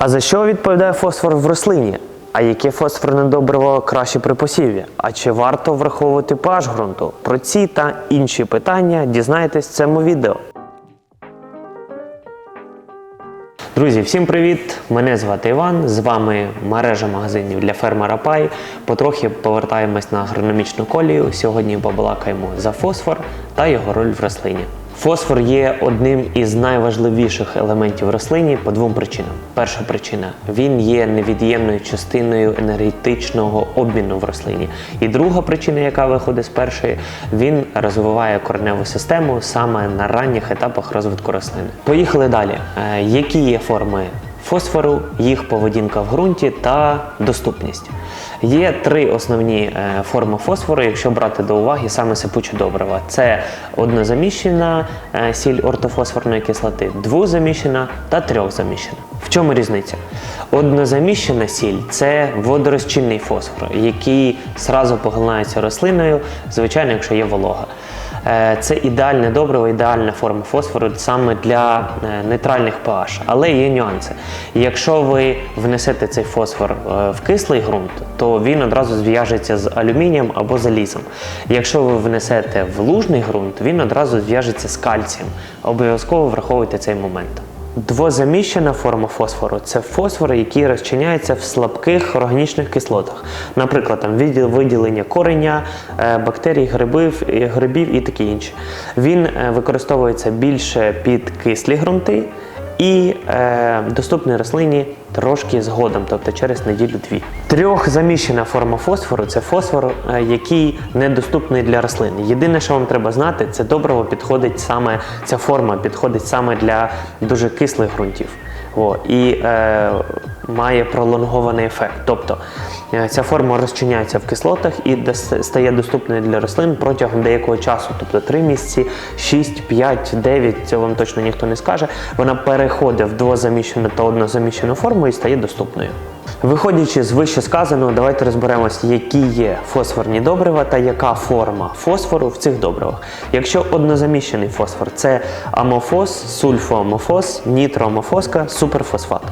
А за що відповідає фосфор в рослині? А яке фосфорне добриво краще при посіві? А чи варто враховувати pH ґрунту? Про ці та інші питання дізнаєтесь в цьому відео. Друзі, всім привіт! Мене звати Іван. З вами мережа магазинів для фермера Пай. Потрохи повертаємось на агрономічну колію. Сьогодні побалакаємо за фосфор та його роль в рослині. Фосфор є одним із найважливіших елементів рослині по двом причинам. Перша причина він є невід'ємною частиною енергетичного обміну в рослині. І друга причина, яка виходить з першої, він розвиває кореневу систему саме на ранніх етапах розвитку рослини. Поїхали далі. Е, Які є форми фосфору, їх поведінка в ґрунті та доступність. Є три основні е, форми фосфору, якщо брати до уваги саме сипуче добрива. Це однозаміщена е, сіль ортофосфорної кислоти, двозаміщена та трьохзаміщена. В чому різниця? Однозаміщена сіль це водорозчинний фосфор, який зразу поглинається рослиною, звичайно, якщо є волога. Е, Це ідеальне добриво, ідеальна форма фосфору саме для е, нейтральних pH. Але є нюанси. Якщо ви внесете цей фосфор е, в кислий ґрунт, то він одразу зв'яжеться з алюмінієм або залізом. Якщо ви внесете в лужний ґрунт, він одразу зв'яжеться з кальцієм. Обов'язково враховуйте цей момент. Двозаміщена форма фосфору це фосфор, який розчиняється в слабких органічних кислотах, наприклад, там виділення кореня, е, бактерій, грибів, грибів і таке інше. Він е, використовується більше під кислі ґрунти і е, доступний рослині трошки згодом, тобто через неділю-дві. Трьохзаміщена форма фосфору це фосфор, е, який недоступний для рослин. Єдине, що вам треба знати, це добриво підходить саме ця форма підходить саме для дуже кислих ґрунтів. О, і е, має пролонгований ефект. Тобто е, ця форма розчиняється в кислотах і стає доступною для рослин протягом деякого часу, тобто 3 місяці, 6, 5, 9, цього вам точно ніхто не скаже. Вона переходить в двозаміщену та однозаміщену форму і стає доступною. Виходячи з вище сказаного, давайте розберемося, які є фосфорні добрива та яка форма фосфору в цих добривах. Якщо однозаміщений фосфор це амофос, сульфоамофос, нітроамофоска, суперфосфат.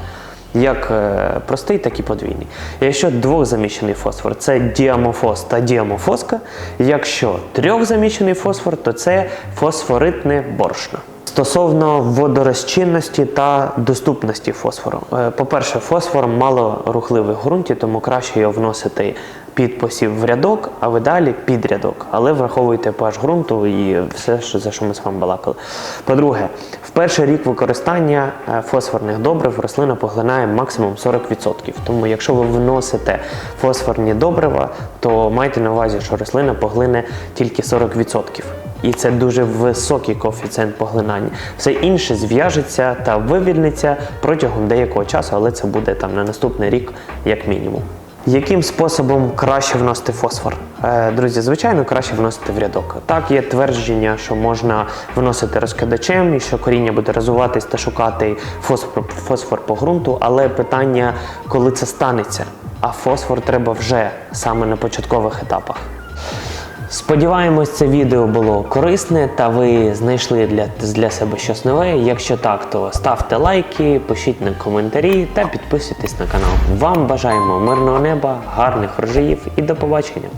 Як е, простий, так і подвійний. Якщо двохзаміщений фосфор це діамофос та діамофоска. Якщо трьохзаміщений фосфор, то це фосфоритне борошно. Стосовно водорозчинності та доступності фосфору. Е, По-перше, фосфор мало рухливий ґрунті, тому краще його вносити під посів в рядок, а ви далі під рядок. Але враховуйте pH ґрунту і все, що- за що ми з вами балакали. По-друге, в перший рік використання е, фосфорних добрив рослина поглинає максимум 40%. Тому якщо ви вносите фосфорні добрива, то майте на увазі, що рослина поглине тільки 40%. І це дуже високий коефіцієнт поглинання. Все інше зв'яжеться та вивільниться протягом деякого часу, але це буде там на наступний рік, як мінімум. Яким способом краще вносити фосфор? Е, Друзі, звичайно, краще вносити в рядок. Так, є твердження, що можна вносити розкидачем і що коріння буде розвиватись та шукати фосфор, фосфор по ґрунту, але питання, коли це станеться. А фосфор треба вже саме на початкових етапах. Сподіваємось, це відео було корисне та ви знайшли для, для себе щось нове. Якщо так, то ставте лайки, пишіть на коментарі та підписуйтесь на канал. Вам бажаємо мирного неба, гарних врожаїв і до побачення!